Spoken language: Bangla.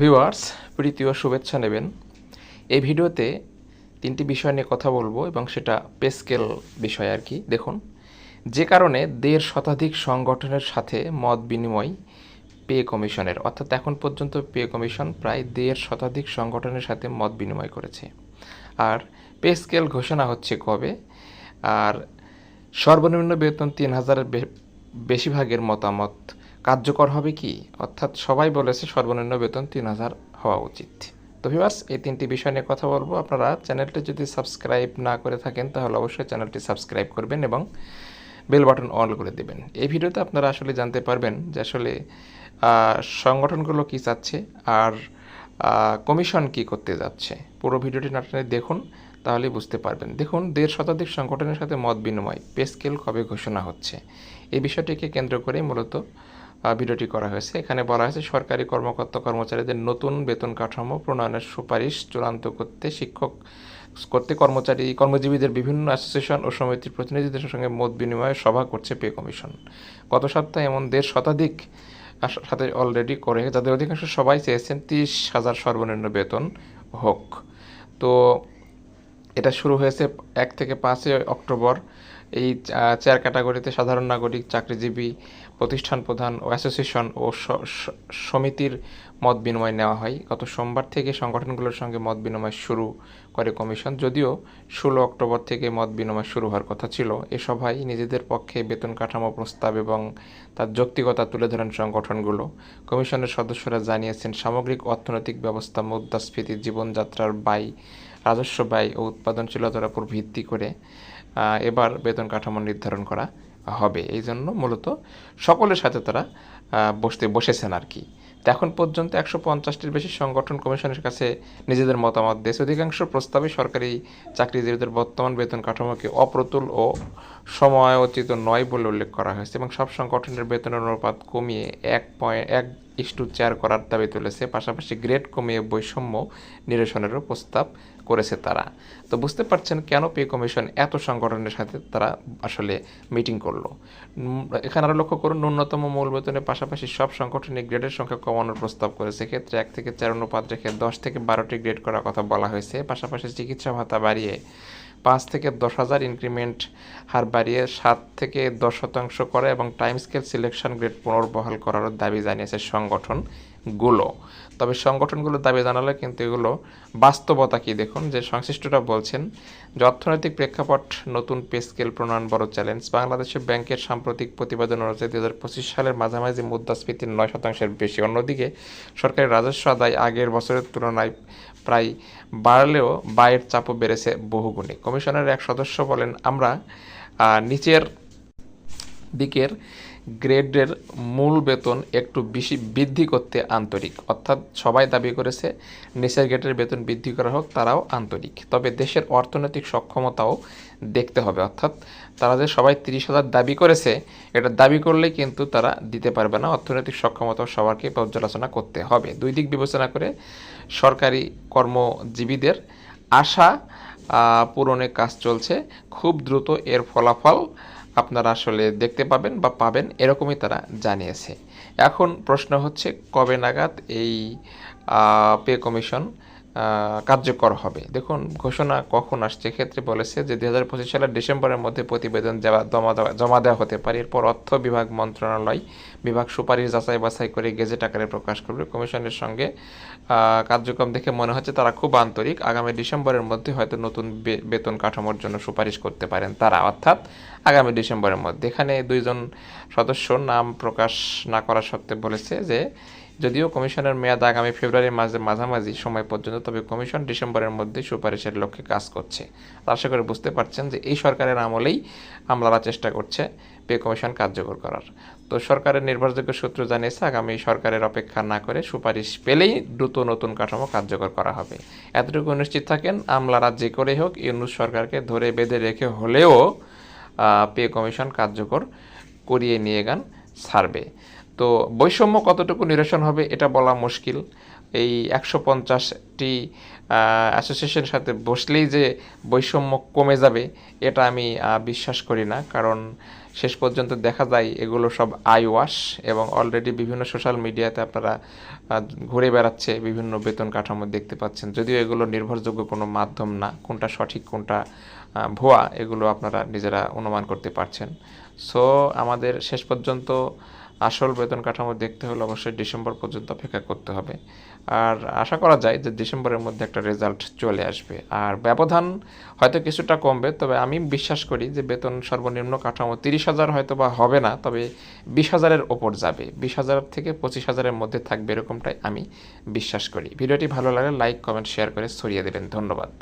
ভিউয়ার্স, প্রীতি ও শুভেচ্ছা নেবেন। এই ভিডিওতে তিনটি বিষয় নিয়ে কথা বলব এবং সেটা পেস্কেল বিষয় আর কি। দেখুন, যে কারণে দেড় শতাধিক সংগঠনের সাথে মত বিনিময় পে কমিশনের, অর্থাৎ এখন পর্যন্ত পে কমিশন প্রায় দেড় শতাধিক সংগঠনের সাথে মত বিনিময় করেছে। আর পে স্কেল ঘোষণা হচ্ছে কবে? আর সর্বনিম্ন বেতন তিন হাজারের বেশিরভাগের মতামত কার্যকর হবে কি? অর্থাৎ সবাই বলেছে সর্বনিম্ন বেতন তিন হাজার হওয়া উচিত। তো ভিউয়ার্স এই তিনটি বিষয় নিয়ে কথা বলব। আপনারা চ্যানেলটি যদি সাবস্ক্রাইব না করে থাকেন, তাহলে অবশ্যই চ্যানেলটি সাবস্ক্রাইব করবেন এবং বেল বাটন অন করে দেবেন। এই ভিডিওতে আপনারা আসলে জানতে পারবেন যে আসলে সংগঠনগুলো কি চাচ্ছে আর কমিশন কি করতে যাচ্ছে। পুরো ভিডিওটি নাটনে দেখুন, তাহলে বুঝতে পারবেন। দেখুন, দেড় শতাধিক সংগঠনের সাথে মত বিনিময় পে স্কেল কবে ঘোষণা হচ্ছে? এই বিষয়টিকে কেন্দ্র করে মূলত ভিডিওটি করা হয়েছে। এখানে বলা হয়েছে, সরকারি কর্মকর্তা কর্মচারীদের নতুন বেতন কাঠামো প্রণয়নের সুপারিশ চূড়ান্ত করতে শিক্ষক করতে কর্মচারী, কর্মজীবীদের বিভিন্ন অ্যাসোসিয়েশন ও সমিতির প্রতিনিধিদের সঙ্গে মত বিনিময়ে সভা করছে পে কমিশন। গত সপ্তাহে এমন দেড় শতাধিক সাথে অলরেডি করে, যাদের অধিকাংশ সবাই চেয়েছেন তিরিশ হাজার সর্বনিম্ন বেতন হোক। তো এটা শুরু হয়েছে এক থেকে পাঁচই অক্টোবর। এই চেয়ার ক্যাটাগরিতে সাধারণ নাগরিক, চাকরিজীবী, প্রতিষ্ঠান প্রধান ও অ্যাসোসিয়েশন ও সমিতির মত বিনিময় নেওয়া হয়। গত সোমবার থেকে সংগঠনগুলোর সঙ্গে মত বিনিময় শুরু করে কমিশন। যদিও ষোলো অক্টোবর থেকে মত বিনিময় শুরু হওয়ার কথা ছিল। এ সভায় নিজেদের পক্ষে বেতন কাঠামো প্রস্তাব এবং তার যৌক্তিকতা তুলে ধরেন সংগঠনগুলো। কমিশনের সদস্যরা জানিয়েছেন, সামগ্রিক অর্থনৈতিক ব্যবস্থা, মুদ্রাস্ফীতি, জীবনযাত্রার ব্যয় রাজস্ব ব্যয় ও উৎপাদনশীলতার উপর ভিত্তি করে এবার বেতন কাঠামো নির্ধারণ করা হবে। এই জন্য মূলত সকলের সাথে তারা বসতে বসেছেন আর কি। তো এখন পর্যন্ত একশো পঞ্চাশটির বেশি সংগঠন কমিশনের কাছে নিজেদের মতামত দিয়েছে। অধিকাংশ প্রস্তাবে সরকারি চাকরিজীবীদের বর্তমান বেতন কাঠামোকে অপ্রতুল ও সময়োচিত নয় বলে উল্লেখ করা হয়েছে এবং সব সংগঠনের বেতনের অনুপাত কমিয়ে এক পয়েন্ট, এক ইস্টু চার করার দাবি তুলেছে। পাশাপাশি গ্রেড কমিয়ে বৈষম্য নিরসনেরও প্রস্তাব করেছে তারা। তো বুঝতে পারছেন কেন পে কমিশন এত সংগঠনের সাথে তারা আসলে মিটিং করল? এখানে আরও লক্ষ্য করুন, ন্যূনতম মূল বেতনের পাশাপাশি সব সংগঠনিক গ্রেডের সংখ্যা কমানোর প্রস্তাব করেছে। ক্ষেত্রে এক থেকে চার অনুপাত রেখে দশ থেকে বারোটি গ্রেড করার কথা বলা হয়েছে। পাশাপাশি চিকিৎসা ভাতা বাড়িয়ে পাঁচ থেকে দশ হাজার ইনক্রিমেন্ট হার বাড়িয়ে সাত থেকে দশ শতাংশ করে এবং টাইম স্কেল সিলেকশন গ্রেড পুনর্বহাল করারও দাবি জানিয়েছে সংগঠনগুলো তবে সংগঠনগুলোর দাবি জানালে কিন্তু এগুলো বাস্তবতা কি দেখুন, যে সংশ্লিষ্টরা বলছেন, যে অর্থনৈতিক প্রেক্ষাপট নতুন পে স্কেল প্রণয়ন বড় চ্যালেঞ্জ। বাংলাদেশে ব্যাংকের সাম্প্রতিক প্রতিবেদন অনুযায়ী দুই হাজার পঁচিশ সালের মাঝামাঝি মুদ্রাস্ফীতির নয় শতাংশের বেশি। অন্যদিকে, সরকারি রাজস্ব আদায় আগের বছরের তুলনায় প্রায় বাড়লেও বায়ের চাপও বেড়েছে বহুগুণে। কমিশনের এক সদস্য বলেন, আমরা নিচের দিকের গ্রেডের মূল বেতন একটু বেশি বৃদ্ধি করতে আন্তরিক। অর্থাৎ সবাই দাবি করেছে নিচের গ্রেডের বেতন বৃদ্ধি করা হোক তারাও আন্তরিক। তবে দেশের অর্থনৈতিক সক্ষমতাও দেখতে হবে। অর্থাৎ তারা যে সবাই তিরিশ হাজার দাবি করেছে এটা দাবি করলেই কিন্তু তারা দিতে পারবে না। অর্থনৈতিক সক্ষমতাও সবারকে পর্যালোচনা করতে হবে। দুই দিক বিবেচনা করে সরকারি কর্মজীবীদের আশা আহ, পূরণে কাজ চলছে। খুব দ্রুত এর ফলাফল আপনারা আসলে দেখতে পাবেন বা পাবেন, এরকমই তারা জানিয়েছে। এখন প্রশ্ন হচ্ছে, কবে নাগাদ এই পে কমিশন কার্যকর হবে। দেখুন, ঘোষণা কখন আসছে? ক্ষেত্রে বলেছে যে, দুই হাজার পঁচিশ সালের ডিসেম্বরের মধ্যে প্রতিবেদন জমা জমা দেওয়া জমা দেওয়া হতে পারে। এরপর অর্থ বিভাগ মন্ত্রণালয় বিভাগ সুপারিশ যাচাই বাছাই করে গেজেট আকারে প্রকাশ করবে। কমিশনের সঙ্গে কার্যক্রম দেখে মনে হচ্ছে তারা খুব আন্তরিক। আগামী ডিসেম্বরের মধ্যে হয়তো নতুন বেতন কাঠামোর জন্য সুপারিশ করতে পারেন তারা। অর্থাৎ, আগামী ডিসেম্বরের মধ্যে। এখানে দুইজন সদস্য নাম প্রকাশ না করা সত্ত্বে বলেছে যে যদিও কমিশনের মেয়াদ আগামী ফেব্রুয়ারির মাঝে মাঝামাঝি সময় পর্যন্ত, তবে কমিশন ডিসেম্বরের মধ্যে সুপারিশের লক্ষ্যে কাজ করছে। আশা করে বুঝতে পারছেন যে এই সরকারের আমলেই আমলারা চেষ্টা করছে পে কমিশন কার্যকর করার। তো সরকারের নির্ভরযোগ্য সূত্র জানিয়েছে, আগামী সরকারের অপেক্ষা না করে সুপারিশ পেলেই দ্রুত নতুন কাঠামো কার্যকর করা হবে। এতটুকু নিশ্চিত থাকেন আমলারা যে করেই হোক, ইউনুস সরকারকে ধরে বেঁধে রেখে হলেও পে কমিশন কার্যকর করিয়ে নিয়ে গান ছাড়বে তো বৈষম্য কতটুকু নিরসন হবে এটা বলা মুশকিল। এই একশো পঞ্চাশটি অ্যাসোসিয়েশনের সাথে বসলেই যে বৈষম্য কমে যাবে, এটা আমি বিশ্বাস করি না। কারণ শেষ পর্যন্ত দেখা যায় এগুলো সব আই ওয়াশ এবং অলরেডি বিভিন্ন সোশ্যাল মিডিয়াতে আপনারা ঘুরে বেড়াচ্ছে, বিভিন্ন বেতন কাঠামো দেখতে পাচ্ছেন। যদিও এগুলো নির্ভরযোগ্য কোনো মাধ্যম না, কোনটা সঠিক, কোনটা ভুয়া, এগুলো আপনারা নিজেরা অনুমান করতে পারছেন। সো আমাদের শেষ পর্যন্ত আসল বেতন কাঠামো দেখতে হলে অবশ্যই ডিসেম্বর পর্যন্ত অপেক্ষা করতে হবে। আর আশা করা যায় যে ডিসেম্বরের মধ্যে একটা রেজাল্ট চলে আসবে। আর ব্যবধান হয়তো কিছুটা কমবে, তবে আমি বিশ্বাস করি যে বেতন সর্বনিম্ন কাঠামো তিরিশ হাজার হয়তো বা হবে না, তবে বিশ হাজারের ওপর যাবে। বিশ হাজার থেকে পঁচিশ হাজারের মধ্যে থাকবে এরকমটাই আমি বিশ্বাস করি। ভিডিওটি ভালো লাগলে লাইক কমেন্ট শেয়ার করে ছড়িয়ে দেবেন। ধন্যবাদ।